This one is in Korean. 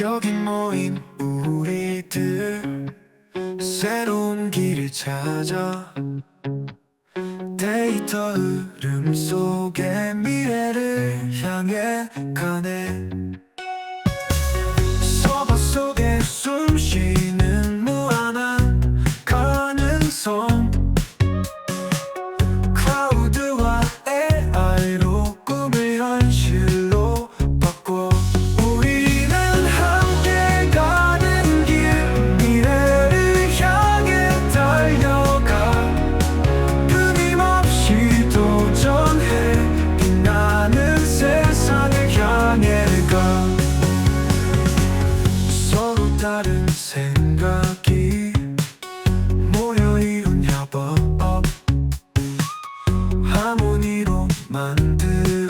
여기 모인 우리들. 새로운 길을 찾아 데이터 흐름 속에 미래를 향해 가네. 서버 속에 숨 쉬는 무한한 가능성. 다른 생각이 모여 이룬 협업. 하모니로 만든